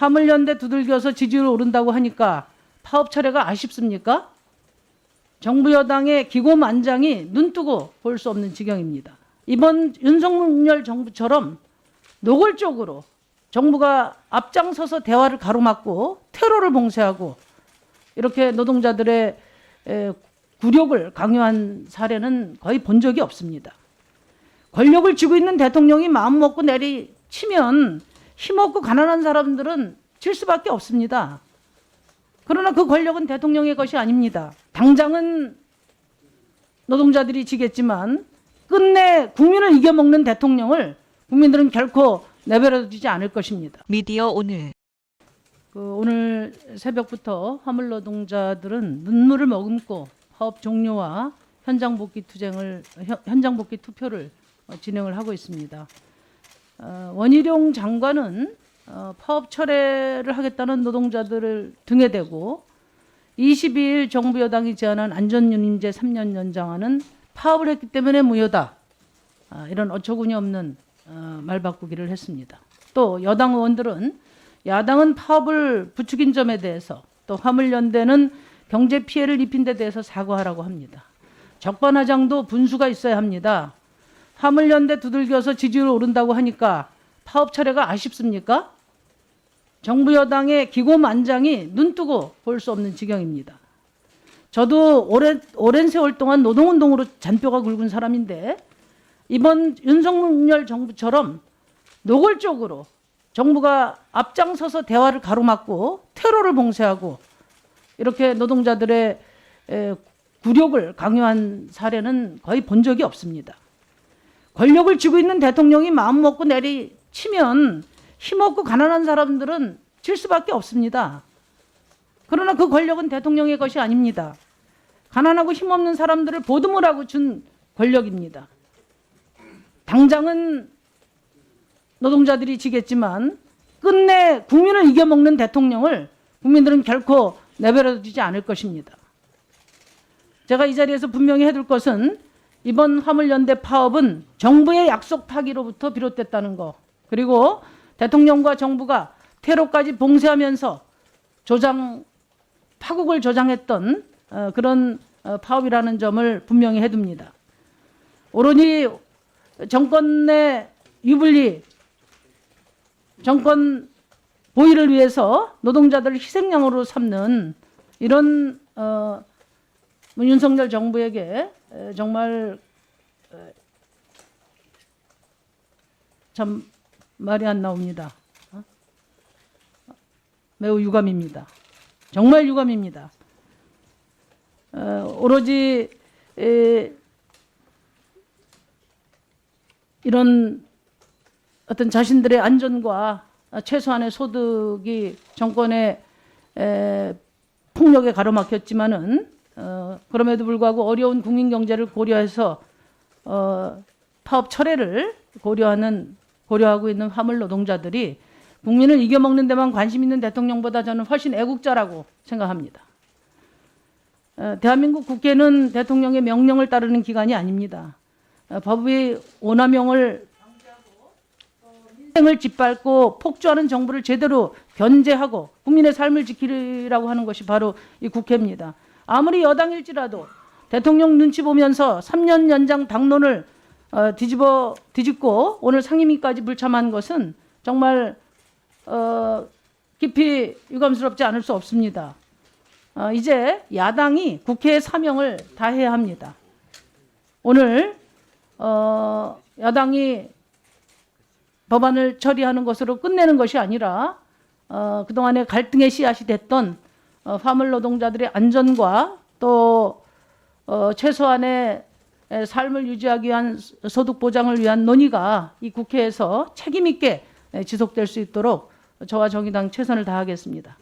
화물연대 두들겨서 지지율 오른다고 하니까 파업 철회가 아쉽습니까? 정부 여당의 기고만장이 눈뜨고 볼 수 없는 지경입니다. 이번 윤석열 정부처럼 노골적으로 정부가 앞장서서 대화를 가로막고 테러를 봉쇄하고 이렇게 노동자들의 에, 굴욕을 강요한 사례는 거의 본 적이 없습니다. 권력을 쥐고 있는 대통령이 마음 먹고 내리치면 힘없고 가난한 사람들은 질 수밖에 없습니다. 그러나 그 권력은 대통령의 것이 아닙니다. 당장은 노동자들이 지겠지만 끝내 국민을 이겨먹는 대통령을 국민들은 결코 내버려두지 않을 것입니다. 미디어 오늘 그 오늘 새벽부터 화물 노동자들은 눈물을 머금고 파업 종료와 현장 복귀 투쟁을 현- 현장 복귀 투표를 어, 진행을 하고 있습니다. 어, 원희룡 장관은 어, 파업 철회를 하겠다는 노동자들을 등에 대고 22일 정부 여당이 제안한 안전유님제 3년 연장안은 파업을 했기 때문에 무효다. 아, 이런 어처구니 없는 어, 말 바꾸기를 했습니다. 또 여당 의원들은 야당은 파업을 부추긴 점에 대해서 또 화물연대는 경제 피해를 입힌 데 대해서 사과하라고 합니다. 적반하장도 분수가 있어야 합니다. 화물연대 두들겨서 지지율 오른다고 하니까 파업 철회가 아쉽습니까? 정부 여당의 기고만장이 눈뜨고 볼 수 없는 지경입니다. 저도 오랜, 오랜 세월 동안 노동운동으로 잔뼈가 굵은 사람인데 이번 윤석열 정부처럼 노골적으로 정부가 앞장서서 대화를 가로막고 테러를 봉쇄하고 이렇게 노동자들의 에, 굴욕을 강요한 사례는 거의 본 적이 없습니다. 권력을 쥐고 있는 대통령이 마음 먹고 내리치면 힘없고 가난한 사람들은 질 수밖에 없습니다. 그러나 그 권력은 대통령의 것이 아닙니다. 가난하고 힘없는 사람들을 보듬으라고 준 권력입니다. 당장은 노동자들이 지겠지만 끝내 국민을 이겨먹는 대통령을 국민들은 결코 내버려 두지 않을 것입니다. 제가 이 자리에서 분명히 해둘 것은 이번 화물연대 파업은 정부의 약속 파기로부터 비롯됐다는 거 그리고 대통령과 정부가 테러까지 봉쇄하면서 조장 파국을 조장했던 어, 그런 어, 파업이라는 점을 분명히 해둡니다. 오로니 정권 내 유불리 정권 보위를 위해서 노동자들을 희생양으로 삼는 이런 어, 윤석열 정부에게 에, 정말 에, 참 말이 안 나옵니다. 어? 매우 유감입니다. 정말 유감입니다. 어, 오로지 에, 이런 어떤 자신들의 안전과 최소한의 소득이 정권의 에, 폭력에 가로막혔지만은 어, 그럼에도 불구하고 어려운 국민 경제를 고려해서 어, 파업 철회를 고려하는 고려하고 있는 화물 노동자들이 국민을 이겨먹는 데만 관심 있는 대통령보다 저는 훨씬 애국자라고 생각합니다. 어, 대한민국 국회는 대통령의 명령을 따르는 기관이 아닙니다. 어, 법의 오남용을 인생을 짓밟고 폭주하는 정부를 제대로 견제하고 국민의 삶을 지키라고 하는 것이 바로 이 국회입니다. 아무리 여당일지라도 대통령 눈치 보면서 3년 연장 당론을 어, 뒤집어 뒤집고 오늘 상임위까지 불참한 것은 정말 어, 깊이 유감스럽지 않을 수 없습니다. 어, 이제 야당이 국회의 사명을 다해야 합니다. 오늘 어, 야당이 법안을 처리하는 것으로 끝내는 것이 아니라 어, 그동안의 갈등의 씨앗이 됐던 어, 화물 노동자들의 안전과 또 어, 최소한의 에, 삶을 유지하기 위한 소득 보장을 위한 논의가 이 국회에서 책임 있게 에, 지속될 수 있도록 저와 정의당 최선을 다하겠습니다.